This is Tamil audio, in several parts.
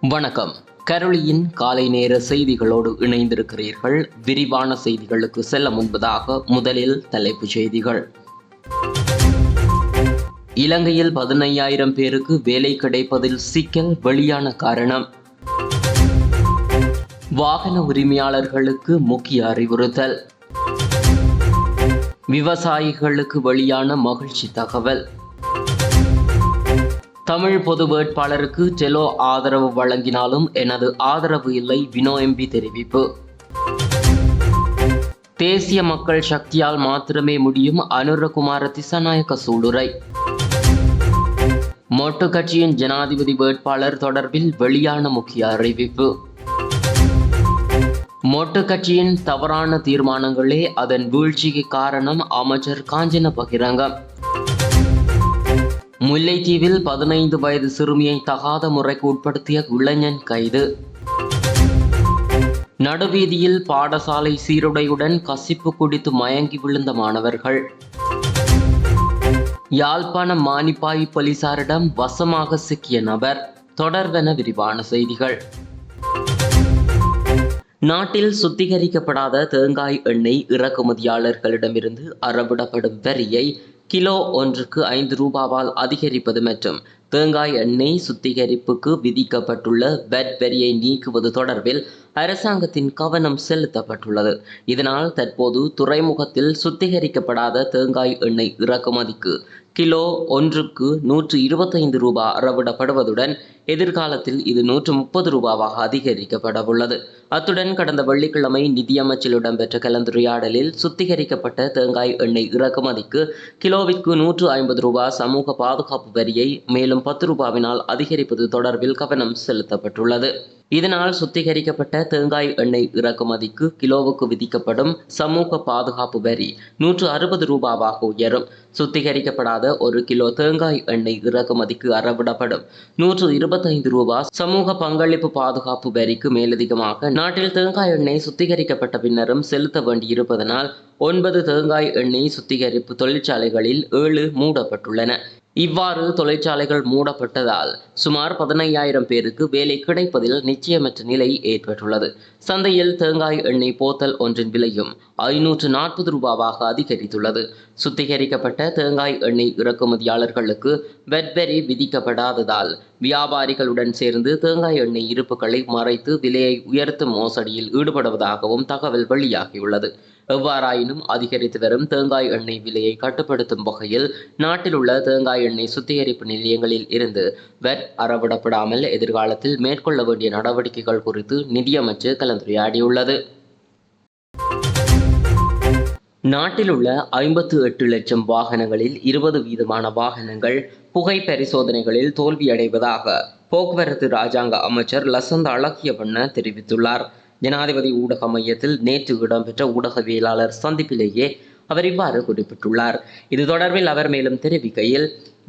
வணக்கம். கரளியின் காலை நேர செய்திகளோடு இணைந்திருக்கிறீர்கள். விரிவான செய்திகளுக்கு செல்ல முன்பதாக முதலில் தலைப்புச் செய்திகள். இலங்கையில் பதினையாயிரம் பேருக்கு வேலை கிடைப்பதில் சிக்கல் வெளியான காரணம். வாகன உரிமையாளர்களுக்கு முக்கிய அறிவுறுத்தல். விவசாயிகளுக்கு வெளியான மகிழ்ச்சி தகவல். தமிழ் பொது வேட்பாளருக்கு டெலோ ஆதரவு வழங்கினாலும் எனது ஆதரவு இல்லை வினோ எம்பி தெரிவிப்பு. தேசிய மக்கள் சக்தியால் மாத்திரமே முடியும் அனுரகுமார திசாநாயக்க சூளுரை. மொட்டு கட்சியின் ஜனாதிபதி வேட்பாளர் தொடர்பில் வெளியான முக்கிய அறிவிப்பு. மொட்டு கட்சியின் தவறான தீர்மானங்களே அதன் வீழ்ச்சிக்கு காரணம் அமைச்சர் காஞ்சன பகிரங்கம். முல்லைத்தீவில் பதினைந்து வயது சிறுமியை தகாத முறைக்கு உட்படுத்திய இளைஞன் கைது. நடுவீதியில் பாடசாலை சீருடையுடன் கசிப்பு குடித்து மயங்கி விழுந்த மாணவர்கள். யாழ்ப்பாணம் மானிப்பாய் போலீசாரிடம் வசமாக சிக்கிய நபர். தொடர்வென விரிவான செய்திகள். நாட்டில் சுத்திகரிக்கப்படாத தேங்காய் எண்ணெய் இறக்குமதியாளர்களிடமிருந்து அறவிடப்படும் வரியை கிலோ ஒன்றுக்கு ஐந்து ரூபாவால் அதிகரிப்பது மற்றும் தேங்காய் எண்ணெய் சுத்திகரிப்புக்கு விதிக்கப்பட்டுள்ள வெட் வரியை நீக்குவது தொடர்பில் அரசாங்கத்தின் கவனம் செலுத்தப்பட்டுள்ளது. இதனால் தற்போது துறைமுகத்தில் சுத்திகரிக்கப்படாத தேங்காய் எண்ணெய் இறக்குமதிக்கு கிலோ ஒன்றுக்கு நூற்று இருபத்தைந்து ரூபாய் அறவிடப்படுவதுடன் எதிர்காலத்தில் இது நூற்று முப்பது ரூபாவாக அதிகரிக்கப்பட உள்ளது அத்துடன் கடந்த வெள்ளிக்கிழமை நிதியமைச்சில் இடம்பெற்ற கலந்துரையாடலில் சுத்திகரிக்கப்பட்ட தேங்காய் எண்ணெய் இறக்குமதிக்கு கிலோவிற்கு நூற்று ஐம்பது ரூபாய் சமூக பாதுகாப்பு வரியை மேலும் பத்து ரூபாவினால் அதிகரிப்பது தொடர்பில் கவனம் செலுத்தப்பட்டுள்ளது. இதனால் சுத்திகரிக்கப்பட்ட தேங்காய் எண்ணெய் இறக்குமதிக்கு கிலோவுக்கு விதிக்கப்படும் சமூக பாதுகாப்பு வரி நூற்று அறுபது ரூபாவாக உயரும். சுத்திகரிக்கப்படாத ஒரு கிலோ தேங்காய் எண்ணெய் இறக்குமதிக்கு அறவிடப்படும். நூற்று இருபத்தைந்து ரூபாய் சமூக பங்களிப்பு பாதுகாப்பு வரிக்கு மேலதிகமாக நாட்டில் தேங்காய் எண்ணெய் சுத்திகரிக்கப்பட்ட பின்னரும் செலுத்த வேண்டியிருப்பதனால் ஒன்பது தேங்காய் எண்ணெய் சுத்திகரிப்பு தொழிற்சாலைகளில் ஏழு மூடப்பட்டுள்ளன. இவ்வாறு தொழிற்சாலைகள் மூடப்பட்டதால் சுமார் பதினையாயிரம் பேருக்கு வேலை கிடைப்பதில் நிச்சயமற்ற நிலை ஏற்பட்டுள்ளது. சந்தையில் தேங்காய் எண்ணெய் போத்தல் ஒன்றின் விலையும் ஐநூற்று நாற்பது ரூபாவாக அதிகரித்துள்ளது. சுத்திகரிக்கப்பட்ட தேங்காய் எண்ணெய் இறக்குமதியாளர்களுக்கு வெட்வெரி விதிக்கப்படாததால் வியாபாரிகளுடன் சேர்ந்து தேங்காய் எண்ணெய் இருப்புகளை மறைத்து விலையை உயர்த்தும் மோசடியில் ஈடுபடுவதாகவும் தகவல் வெளியாகியுள்ளது. எவ்வாறாயினும் அதிகரித்து வரும் தேங்காய் எண்ணெய் விலையை கட்டுப்படுத்தும் வகையில் நாட்டில் உள்ள தேங்காய் எண்ணெய் சுத்திகரிப்பு நிலையங்களில் இருந்து வெட் அறவிடப்படாமல் எதிர்காலத்தில் மேற்கொள்ள வேண்டிய நடவடிக்கைகள் குறித்து நிதியமைச்சு கலந்துரையாடியுள்ளது. நாட்டில் உள்ள ஐம்பத்து எட்டு லட்சம் வாகனங்களில் இருபது வீதமான வாகனங்கள் புகை பரிசோதனைகளில் தோல்வியடைவதாக போக்குவரத்து ராஜாங்க அமைச்சர் லசந்த அழகியவண்ண தெரிவித்துள்ளார். ஜனாதிபதி ஊடக மையத்தில் நேற்று இடம்பெற்ற ஊடகவியலாளர் சந்திப்பிலேயே அவர் இவ்வாறு குறிப்பிட்டுள்ளார். இது தொடர்பில் அவர் மேலும் தெரிவிக்கையில்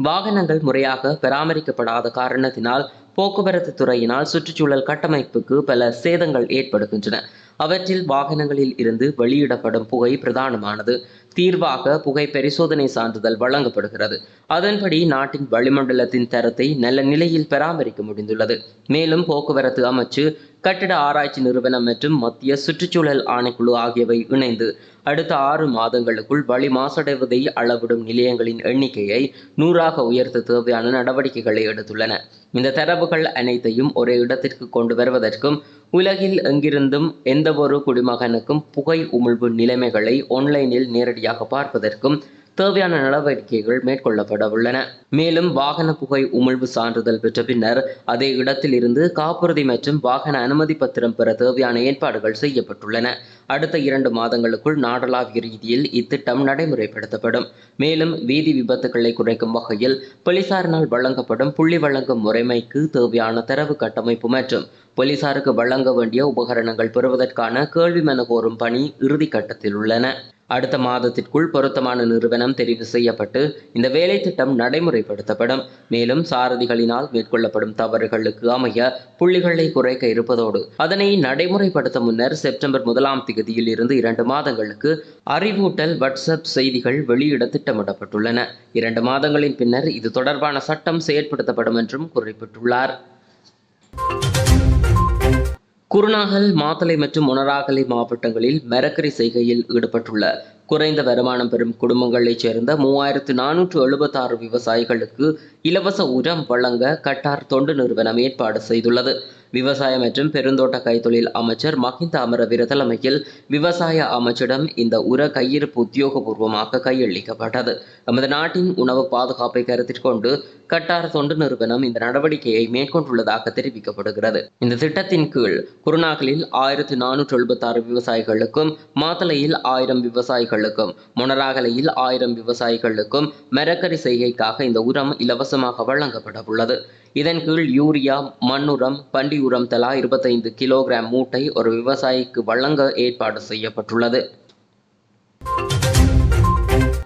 வாகனங்கள் முறையாக பராமரிக்கப்படாத காரணத்தினால் போக்குவரத்து துறையினால் சுற்றுச்சூழல் கட்டமைப்புக்கு பல சேதங்கள் ஏற்படுகின்றன. அவற்றில் வாகனங்களில் இருந்து வெளியிடப்படும் புகை பிரதானமானது. தீர்வாக புகை பரிசோதனை சான்றிதழ் வழங்கப்படுகிறது. அதன்படி நாட்டின் வளிமண்டலத்தின் தரத்தை நல்ல நிலையில் பராமரிக்க முடிந்துள்ளது. மேலும் போக்குவரத்து அமைச்சு கட்டிட ஆராய்ச்சி நிறுவனம் மற்றும் மத்திய சுற்றுச்சூழல் ஆணைக்குழு ஆகியவை இணைந்து அடுத்த ஆறு மாதங்களுக்குள் வழி மாசடைவதை அளவிடும் நிலையங்களின் எண்ணிக்கையை நூறாக உயர்த்த தேவையான நடவடிக்கைகளை எடுத்துள்ளன. இந்த தரவுகள் அனைத்தையும் ஒரே இடத்திற்கு கொண்டு வருவதற்கும் உலகில் எங்கிருந்தும் எந்தவொரு குடிமகனுக்கும் புகை உமிழ்வு நிலைமைகளை ஆன்லைனில் நேரடியாக பார்ப்பதற்கும் தேவையான நடவடிக்கைகள் மேற்கொள்ளப்பட உள்ளன. மேலும் வாகன புகை உமிழ்வு சான்றிதழ் பெற்ற பின்னர் அதே இடத்தில் இருந்து காப்புறுதி மற்றும் வாகன அனுமதி பத்திரம் பெற தேவையான ஏற்பாடுகள் செய்யப்பட்டுள்ளன. அடுத்த இரண்டு மாதங்களுக்குள் நாடளாவிய ரீதியில் இத்திட்டம் நடைமுறைப்படுத்தப்படும். மேலும் வீதி விபத்துக்களை குறைக்கும் வகையில் போலீசாரினால் வழங்கப்படும் புள்ளி வழங்கும் முறைமைக்கு தேவையான தரவு கட்டமைப்பு மற்றும் போலீசாருக்கு வழங்க வேண்டிய உபகரணங்கள் பெறுவதற்கான கேள்வி மனு கோரும் பணி இறுதிக்கட்டத்தில் உள்ளன. அடுத்த மாதத்திற்குள் பொருத்தமான நிறுவனம் தெரிவு செய்யப்பட்டு இந்த வேலை திட்டம் நடைமுறைப்படுத்தப்படும். மேலும் சாரதிகளினால் மேற்கொள்ளப்படும் தவறுகளுக்கு அமைய புள்ளிகளை குறைக்க இருப்பதோடு அதனை நடைமுறைப்படுத்த முன்னர் செப்டம்பர் முதலாம் தேதியில் இருந்து இரண்டு மாதங்களுக்கு அறிவூட்டல் வாட்ஸ்அப் செய்திகள் வெளியிட திட்டமிடப்பட்டுள்ளன. இரண்டு மாதங்களின் பின்னர் இது தொடர்பான சட்டம் செயற்படுத்தப்படும் என்றும் குறிப்பிட்டுள்ளார். குருநாகல் மாத்தளை மற்றும் உணராகலை மாவட்டங்களில் மரக்கறி செய்கையில் ஈடுபட்டுள்ள குறைந்த வருமானம் பெறும் குடும்பங்களைச் சேர்ந்த மூவாயிரத்து நானூற்று எழுபத்தாறு விவசாயிகளுக்கு இலவச உரம் வழங்க கட்டார் தொண்டு நிறுவனம் ஏற்பாடு செய்துள்ளது. விவசாய மற்றும் பெருந்தோட்ட கைத்தொழில் அமைச்சர் மஹிந்த அமரவீர தலைமையில் விவசாய அமைச்சிடம் இந்த உர கையிருப்பு உத்தியோகபூர்வமாக கையளிக்கப்பட்டது. நமது நாட்டின் உணவு பாதுகாப்பை கருத்தில் கொண்டு கட்டார் தொண்டு நிறுவனம் இந்த நடவடிக்கையை மேற்கொண்டுள்ளதாக தெரிவிக்கப்படுகிறது. இந்த திட்டத்தின் கீழ் குருநாகலில் ஆயிரத்தி நானூற்று எழுபத்தாறு விவசாயிகளுக்கும் மாத்தளையில் ஆயிரம் விவசாயிகளுக்கும் மொனராகலையில் ஆயிரம் விவசாயிகளுக்கும் மரக்கறி செய்கைக்காக இந்த உரம் இலவசமாக வழங்கப்பட உள்ளது இதன் கீழ் யூரியா மண்ணுரம் பண்டி உரம் தலா இருபத்தைந்து கிலோகிராம் மூட்டை ஒரு விவசாயிக்கு வழங்க ஏற்பாடு செய்யப்பட்டுள்ளது.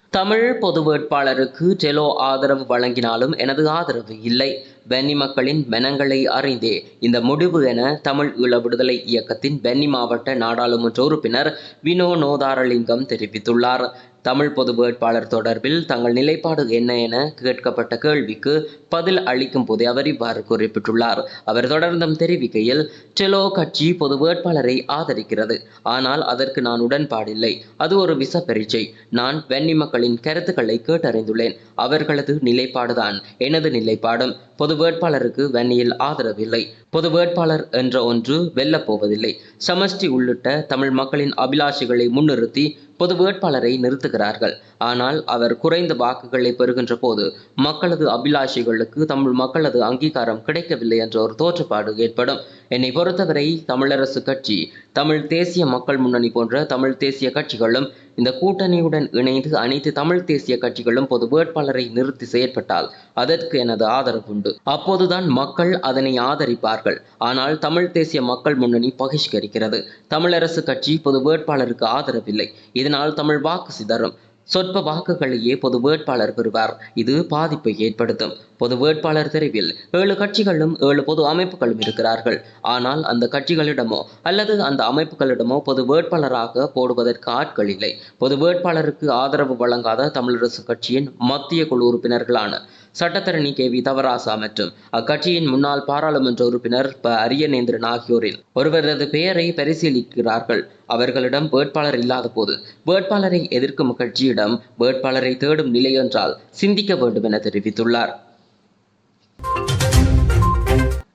தமிழ் பொது வேட்பாளருக்கு டெலோ ஆதரவு வழங்கினாலும் எனது ஆதரவு இல்லை. பென்னி மக்களின் மனங்களை அறிந்தே. இந்த முடிவு என தமிழ் ஈழ விடுதலை இயக்கத்தின் பென்னி மாவட்ட நாடாளுமன்ற உறுப்பினர் வினோ நோதாரலிங்கம் தெரிவித்துள்ளார். தமிழ் பொது வேட்பாளர் தொடர்பில் தங்கள் நிலைப்பாடு என்ன என கேட்கப்பட்ட கேள்விக்கு பதில் அளிக்கும் போதே அவர் இவ்வாறு குறிப்பிட்டுள்ளார். அவர் தொடர்ந்தும் தெரிவிக்கையில் டெலோ கட்சி பொது வேட்பாளரை ஆதரிக்கிறது. ஆனால் அதற்கு நான் உடன்பாடில்லை. அது ஒரு விச பரீட்சை நான் வெண்ணி மக்களின் கருத்துக்களை கேட்டறிந்துள்ளேன். அவர்களது நிலைப்பாடுதான். எனது நிலைப்பாடும் பொது வேட்பாளருக்கு வன்னியில் ஆதரவில்லை. பொது வேட்பாளர் என்ற ஒன்று வெல்லப் போவதில்லை சமஷ்டி உள்ளிட்ட தமிழ் மக்களின் அபிலாஷைகளை முன்னிறுத்தி பொது வேட்பாளரை நிறுத்துகிறார்கள். ஆனால் அவர் குறைந்த வாக்குகளை பெறுகின்ற போது மக்களது அபிலாஷைகளுக்கு தமிழ் மக்களது அங்கீகாரம் கிடைக்கவில்லை என்ற ஒரு தோற்றப்பாடு ஏற்படும். என்னை பொறுத்தவரை தமிழரசு கட்சி தமிழ் தேசிய மக்கள் முன்னணி போன்ற தமிழ் தேசிய கட்சிகளும் இந்த கூட்டணியுடன் இணைந்து அனைத்து தமிழ் தேசிய கட்சிகளும் பொது வேட்பாளரை நிறுத்தி செயற்பட்டால் அதற்கு எனது ஆதரவு உண்டு. அப்போதுதான் மக்கள் அதனை ஆதரிப்பார்கள். ஆனால் தமிழ் தேசிய மக்கள் முன்னணி பகிஷ்கரிக்கிறது. தமிழரசு கட்சி பொது வேட்பாளருக்கு ஆதரவில்லை. இதனால் தமிழ் வாக்கு சிதறும். சொற்ப வாக்குகளையே பொது வேட்பாளர் பெறுவார். இது பாதிப்பை ஏற்படுத்தும். பொது வேட்பாளர் தெரிவில் ஏழு கட்சிகளும் ஏழு பொது அமைப்புகளும் இருக்கிறார்கள். ஆனால் அந்த கட்சிகளிடமோ அல்லது அந்த அமைப்புகளிடமோ பொது வேட்பாளராக போடுவதற்கு ஆட்கள் இல்லை. பொது வேட்பாளருக்கு ஆதரவு வழங்காத தமிழரசு கட்சியின் மத்திய குழு உறுப்பினர்களான சட்டத்தரணி கே வி தவராசா மற்றும் அக்கட்சியின் முன்னாள் பாராளுமன்ற உறுப்பினர் ப அரியநேந்திரன் ஆகியோரில் ஒருவரது பெயரை பரிசீலிக்கிறார்கள். அவர்களிடம் வேட்பாளர் இல்லாத போது வேட்பாளரை எதிர்க்கும் கட்சியிடம் வேட்பாளரை தேடும் நிலை என்றால் சிந்திக்க வேண்டும் என தெரிவித்துள்ளார்.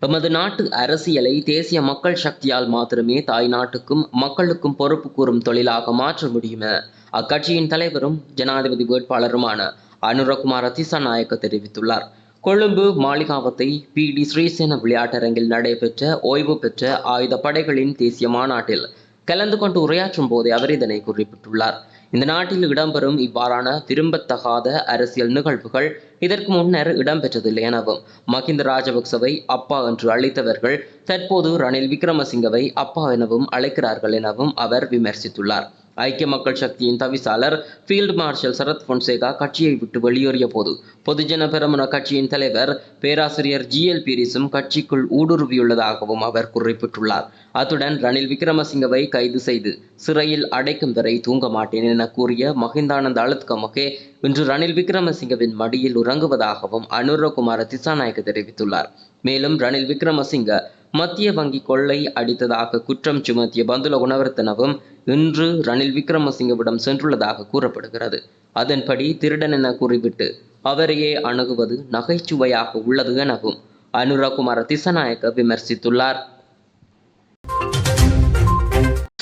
எமது நாட்டு அரசியலை தேசிய மக்கள் சக்தியால் மாத்திரமே தாய் நாட்டுக்கும் மக்களுக்கும் பொறுப்பு கூறும் தொழிலாக மாற்ற முடியும் என அக்கட்சியின் தலைவரும் ஜனாதிபதி வேட்பாளருமான அனுரகுமார் திசாநாயக்க தெரிவித்துள்ளார். கொழும்பு மாளிகாவத்தை பி டி ஸ்ரீசேன விளையாட்டரங்கில் நடைபெற்ற ஓய்வு பெற்ற ஆயுத படைகளின் தேசிய மாநாட்டில் கலந்து கொண்டு உரையாற்றும் போதே அவர் இதனை குறிப்பிட்டுள்ளார். இந்த நாட்டில் இடம்பெறும் இவ்வாறான விரும்பத்தகாத அரசியல் நிகழ்வுகள் இதற்கு முன்னர் இடம்பெற்றதில்லை எனவும் மகிந்த ராஜபக்சவை அப்பா என்று அழைத்தவர்கள் தற்போது ரணில் விக்ரமசிங்கவை அப்பா எனவும் அழைக்கிறார்கள் எனவும் அவர் விமர்சித்துள்ளார். ஐக்கிய மக்கள் சக்தியின் தவிசாளர் ஃபீல்டு மார்ஷல் சரத் பொன்சேகா கட்சியை விட்டு வெளியேறிய போது பொதுஜன பெரமுன கட்சியின் தலைவர் பேராசிரியர் ஜி. எல். பீரிஸும் கட்சிக்குள் ஊடுருவியுள்ளதாகவும் அவர் குறிப்பிட்டுள்ளார். அத்துடன் ரணில் விக்ரமசிங்கவை கைது செய்து சிறையில் அடைக்கும் வரை தூங்க மாட்டேன் என கூறிய மஹிந்தானந்த அழுத்கமகே இன்று ரணில் விக்ரமசிங்கவின் மடியில் உறங்குவதாகவும் அனுரகுமார திசாநாயக்க தெரிவித்துள்ளார். மேலும் ரணில் விக்ரமசிங்க மத்திய வங்கி கொள்ளை அடித்ததாக குற்றம் சுமத்திய பந்துல குணவர்த்தனவும் இன்று ரணில் விக்ரமசிங்கவிடம் சென்றுள்ளதாக கூறப்படுகிறது. அதன்படி திருடன் என கூறிவிட்டு அவரையே அணுகுவது நகைச்சுவையாக உள்ளது எனவும் அனுரகுமார திசநாயக்க விமர்சித்துள்ளார்.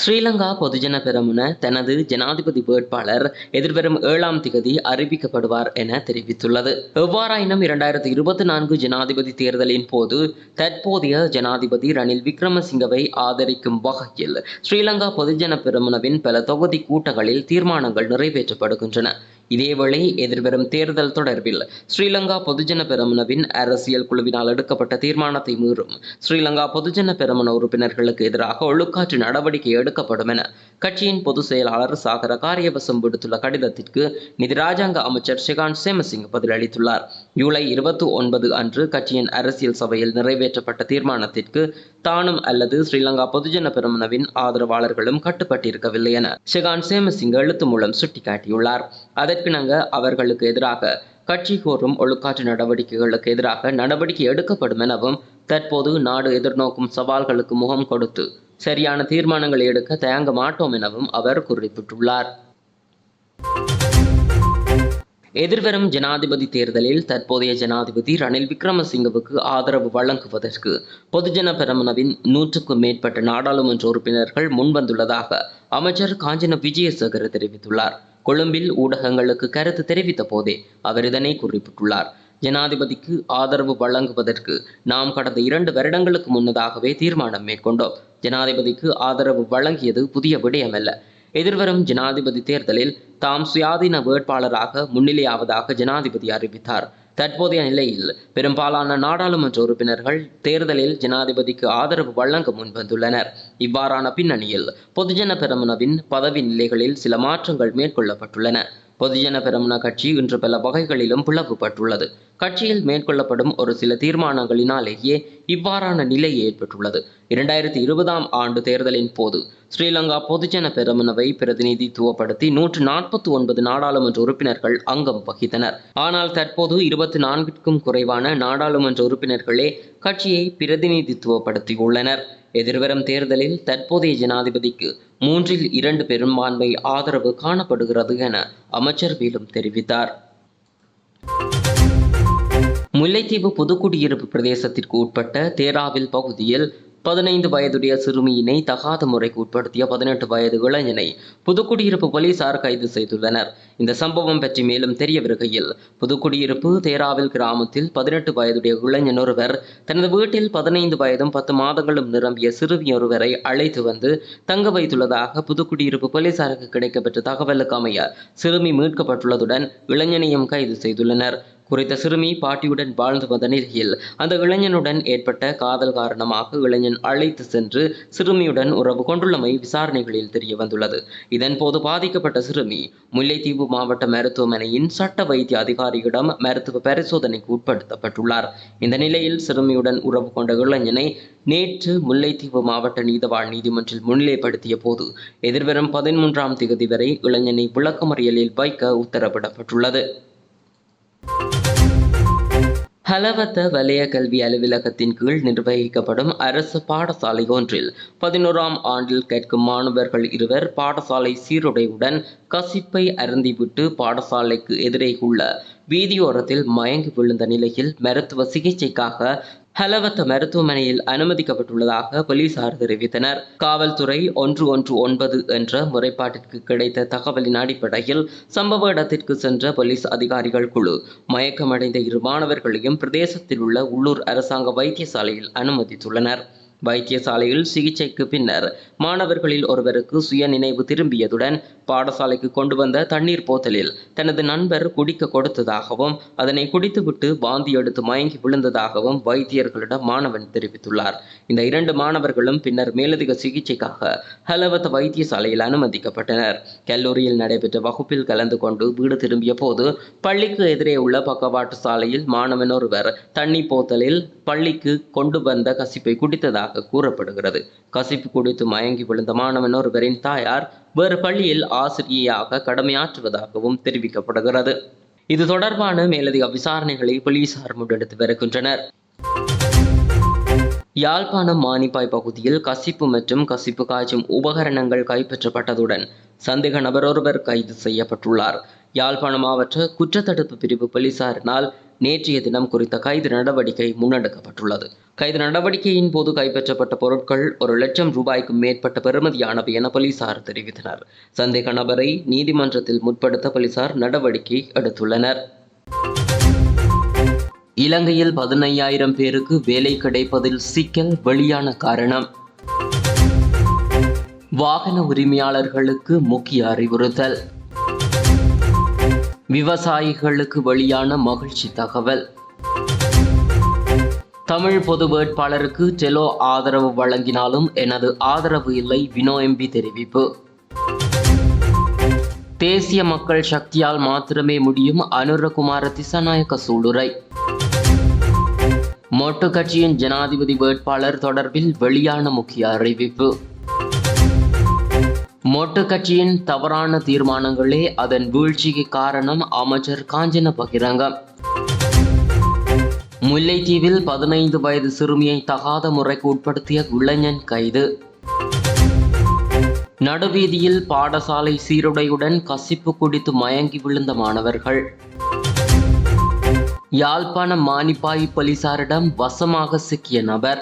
ஸ்ரீலங்கா பொதுஜன பெரமுன தனது ஜனாதிபதி வேட்பாளர் எதிர்வரும் ஏழாம் திகதி அறிவிக்கப்படுவார் என தெரிவித்துள்ளது. எவ்வாறாயினும் இரண்டாயிரத்தி இருபத்தி நான்கு ஜனாதிபதி தேர்தலின் போது தற்போதைய ஜனாதிபதி ரணில் விக்ரமசிங்கவை ஆதரிக்கும் வகையில் ஸ்ரீலங்கா பொதுஜன பெரமுனவின் பல தொகுதி கூட்டங்களில் தீர்மானங்கள் நிறைவேற்றப்படுகின்றன. இதேவேளை எதிர்வரும் தேர்தல் தொடர்பில் ஸ்ரீலங்கா பொதுஜன பெரமுனவின் அரசியல் குழுவினால் எடுக்கப்பட்ட தீர்மானத்தை மீறும் ஸ்ரீலங்கா பொதுஜன பெரமுன உறுப்பினர்களுக்கு எதிராக ஒழுக்காற்று நடவடிக்கை எடுக்க எடுக்கப்படும் என கட்சியின் பொதுச் செயலாளர் சாகர காரியவசம் விடுத்துள்ள கடிதத்திற்கு நிதி ராஜாங்க அமைச்சர் ஷெகான் சேமசிங் பதிலளித்துள்ளார். ஜூலை இருபத்தி ஒன்பது அன்று கட்சியின் அரசியல் சபையில் நிறைவேற்றப்பட்ட தீர்மானத்திற்கு தானும் அல்லது ஸ்ரீலங்கா பொதுஜன பெருமனவின் ஆதரவாளர்களும் கட்டுப்பட்டிருக்கவில்லை என ஷெகான் சேமசிங் எழுத்து மூலம் சுட்டிக்காட்டியுள்ளார். அதற்கிணங்க அவர்களுக்கு எதிராக கட்சி கோரும் ஒழுக்காற்று நடவடிக்கைகளுக்கு எதிராக நடவடிக்கை எடுக்கப்படும் எனவும் தற்போது நாடு எதிர்நோக்கும் சவால்களுக்கு முகம் கொடுத்து சரியான தீர்மானங்களை எடுக்க தயங்க மாட்டோம் எனவும் அவர் குறிப்பிட்டுள்ளார். எதிர்வரும் ஜனாதிபதி தேர்தலில் தற்போதைய ஜனாதிபதி ரணில் விக்ரமசிங்கவுக்கு ஆதரவு வழங்குவதற்கு பொதுஜன பெரமுனவின் நூற்றுக்கும் மேற்பட்ட நாடாளுமன்ற உறுப்பினர்கள் முன்வந்துள்ளதாக அமைச்சர் காஞ்சன விஜயசேகர் தெரிவித்துள்ளார். கொழும்பில் ஊடகங்களுக்கு கருத்து தெரிவித்த போதே அவர் இதனை குறிப்பிட்டுள்ளார். ஜனாதிபதிக்கு ஆதரவு வழங்குவதற்கு நாம் கடந்த இரண்டு வருடங்களுக்கு முன்னதாகவே தீர்மானம் மேற்கொண்டோம். ஜனாதிபதிக்கு ஆதரவு வழங்கியது புதிய விடயமல்ல. எதிர்வரும் ஜனாதிபதி தேர்தலில் தாம் சுயாதீன வேட்பாளராக முன்னிலையாவதாக ஜனாதிபதி அறிவித்தார். தற்போதைய நிலையில் பெரும்பாலான நாடாளுமன்ற உறுப்பினர்கள் தேர்தலில் ஜனாதிபதிக்கு ஆதரவு வழங்க முன்வந்துள்ளனர். இவ்வாறான பின்னணியில் பொதுஜன பெரமுனவின் பதவி நிலைகளில் சில மாற்றங்கள் மேற்கொள்ளப்பட்டுள்ளன. பொதுஜன பெரமுன கட்சி இன்று பல வகைகளிலும் பிளவுபட்டுள்ளது. கட்சியில் மேற்கொள்ளப்படும் ஒரு சில தீர்மானங்களினாலேயே இவ்வாறான நிலை ஏற்பட்டுள்ளது. இரண்டாயிரத்தி இருபதாம் ஆண்டு தேர்தலின் போது ஸ்ரீலங்கா பொதுஜன பெருமனவை பிரதிநிதித்துவப்படுத்தி நூற்று நாற்பத்தி ஒன்பது நாடாளுமன்ற உறுப்பினர்கள் அங்கம் வகித்தனர். ஆனால் தற்போது இருபத்தி நான்கிற்கும் குறைவான நாடாளுமன்ற உறுப்பினர்களே கட்சியை பிரதிநிதித்துவப்படுத்தியுள்ளனர். எதிர்வரும் தேர்தலில் தற்போதைய ஜனாதிபதிக்கு மூன்றில் இரண்டு பெரும்பான்மை ஆதரவு காணப்படுகிறது என அமைச்சர் மேலும் தெரிவித்தார். முல்லைத்தீவு புதுக்குடியிருப்பு பிரதேசத்திற்கு உட்பட்ட தேராவில் பகுதியில் பதினைந்து வயதுடைய சிறுமியினை தகாத முறைக்கு உட்படுத்திய பதினெட்டு வயது இளைஞனை புதுக்குடியிருப்பு போலீசார் கைது செய்துள்ளனர். இந்த சம்பவம் பற்றி மேலும் தெரிய வருகையில் புதுக்குடியிருப்பு தேராவில் கிராமத்தில் பதினெட்டு வயதுடைய இளைஞன் ஒருவர் தனது வீட்டில் பதினைந்து வயதும் பத்து மாதங்களும் நிரம்பிய சிறுமி ஒருவரை அழைத்து வந்து தங்க வைத்துள்ளதாக புதுக்குடியிருப்பு போலீசாருக்கு கிடைக்கப்பெற்ற தகவலுக்கு அமைய சிறுமி மீட்கப்பட்டுள்ளதுடன் இளைஞனையும் கைது செய்துள்ளனர். குறித்த சிறுமி பாட்டியுடன் வாழ்ந்து வந்த நிலையில் அந்த இளைஞனுடன் ஏற்பட்ட காதல் காரணமாக இளைஞன் அழைத்து சென்று சிறுமியுடன் உறவு கொண்டுள்ளமை விசாரணைகளில் தெரிய வந்துள்ளது. இதன்போது பாதிக்கப்பட்ட சிறுமி முல்லைத்தீவு மாவட்ட மருத்துவமனையின் சட்ட வைத்திய அதிகாரியிடம் மருத்துவ பரிசோதனைக்கு உட்படுத்தப்பட்டுள்ளார். இந்த நிலையில் சிறுமியுடன் உறவு கொண்ட இளைஞனை நேற்று முல்லைத்தீவு மாவட்ட நீதவாள் நீதிமன்றில் முன்னிலைப்படுத்திய போது எதிர்வரும் பதிமூன்றாம் தேதி வரை இளைஞனை விளக்கமறியலில் வைக்க உத்தரவிடப்பட்டுள்ளது. ஹலவத்த வலய கல்வி அலுவலகத்தின் கீழ் நிர்வகிக்கப்படும் அரசு பாடசாலை ஒன்றில் பதினோராம் ஆண்டில் கேட்கும் மாணவர்கள் இருவர் பாடசாலை சீருடையுடன் கசிப்பை அருந்திவிட்டு பாடசாலைக்கு எதிரே உள்ள வீதியோரத்தில் மயங்கி விழுந்த நிலையில் மருத்துவ சிகிச்சைக்காக ஹலவத்த மருத்துவமனையில் அனுமதிக்கப்பட்டுள்ளதாக போலீசார் தெரிவித்தனர். காவல்துறை ஒன்று ஒன்று ஒன்பது என்ற முறைப்பாட்டிற்கு கிடைத்த தகவலின் அடிப்படையில் சம்பவ இடத்திற்கு சென்ற போலீஸ் அதிகாரிகள் குழு மயக்கமடைந்த இரு மாணவர்களையும் பிரதேசத்தில் உள்ள உள்ளூர் அரசாங்க வைத்தியசாலையில் அனுமதித்துள்ளனர். வைத்தியசாலையில் சிகிச்சைக்கு பின்னர் மாணவர்களில் ஒருவருக்கு சுய நினைவு திரும்பியதுடன் பாடசாலைக்கு கொண்டு வந்த தண்ணீர் போத்தலில் தனது நண்பர் குடிக்க கொடுத்ததாகவும் அதனை குடித்துவிட்டு வாந்தி எடுத்து மயங்கி விழுந்ததாகவும் வைத்தியர்களிடம் மாணவன் தெரிவித்துள்ளார். இந்த இரண்டு மாணவர்களும் பின்னர் மேலதிக சிகிச்சைக்காக ஹலவத் வைத்தியசாலையில் அனுமதிக்கப்பட்டனர். கல்லூரியில் நடைபெற்ற வகுப்பில் கலந்து கொண்டு வீடு திரும்பிய போது பள்ளிக்கு எதிரே உள்ள பக்கவாட்டு சாலையில் மாணவன் ஒருவர் தண்ணி போத்தலில் பள்ளிக்கு கொண்டு வந்த கசிப்பை குடித்ததாக கூறப்படுகிறது. கசிப்பு குடித்து மயங்கி விழுந்த மாணவன் ஒருவரின் தாயார் வேறு பள்ளியில் ஆசிரியையாக கடமையாற்றுவதாகவும் தெரிவிக்கப்படுகிறது. இது தொடர்பான மேலதிக விசாரணைகளை போலீசார் முன்னெடுத்து வருகின்றனர். யாழ்ப்பாணம் மானிப்பாய் பகுதியில் கசிப்பு மற்றும் கசிப்பு காய்ச்சும் உபகரணங்கள் கைப்பற்றப்பட்டதுடன் சந்தேக நபர் ஒருவர் கைது செய்யப்பட்டுள்ளார். யாழ்ப்பாணம் மாவட்ட குற்றத்தடுப்பு பிரிவு போலீசாரினால் நேற்றைய தினம் குறித்த கைது நடவடிக்கை முன்னெடுக்கப்பட்டுள்ளது. கைது நடவடிக்கையின் போது கைப்பற்றப்பட்ட பொருட்கள் ஒரு லட்சம் ரூபாய்க்கும் மேற்பட்ட பெறுமதியானவை என போலீசார் தெரிவித்தனர். சந்தேக நபரை நீதிமன்றத்தில் முற்படுத்த போலீசார் நடவடிக்கை எடுத்துள்ளனர். இலங்கையில் பதினையாயிரம் பேருக்கு வேலை கிடைப்பதில் சிக்கல் வெளியான காரணம். வாகன உரிமையாளர்களுக்கு முக்கிய அறிவுறுத்தல். விவசாயிகளுக்கு வெளியான மகிழ்ச்சி தகவல். தமிழ் பொது வேட்பாளருக்கு டெலோ ஆதரவு வழங்கினாலும் எனது ஆதரவு இல்லை வினோ எம்பி தெரிவிப்பு. தேசிய மக்கள் சக்தியால் மாத்திரமே முடியும் அனுரகுமார திசாநாயக்க சூளுரை. மொட்டு கட்சியின் ஜனாதிபதி வேட்பாளர் தொடர்பில் வெளியான முக்கிய அறிவிப்பு. மொட்டு கட்சியின் தவறான தீர்மானங்களே அதன் வீழ்ச்சிக்கு காரணம் அமைச்சர் காஞ்சன பகிரங்கம். முல்லைத்தீவில் பதினைந்து வயது சிறுமியை தகாத முறைக்கு உட்படுத்திய இளைஞன் கைது. நடுவீதியில் பாடசாலை சீருடையுடன் கசிப்பு குடித்து மயங்கி விழுந்த மாணவர்கள். யாழ்ப்பாண மானிப்பாய் போலீசாரிடம் வசமாக சிக்கிய நபர்.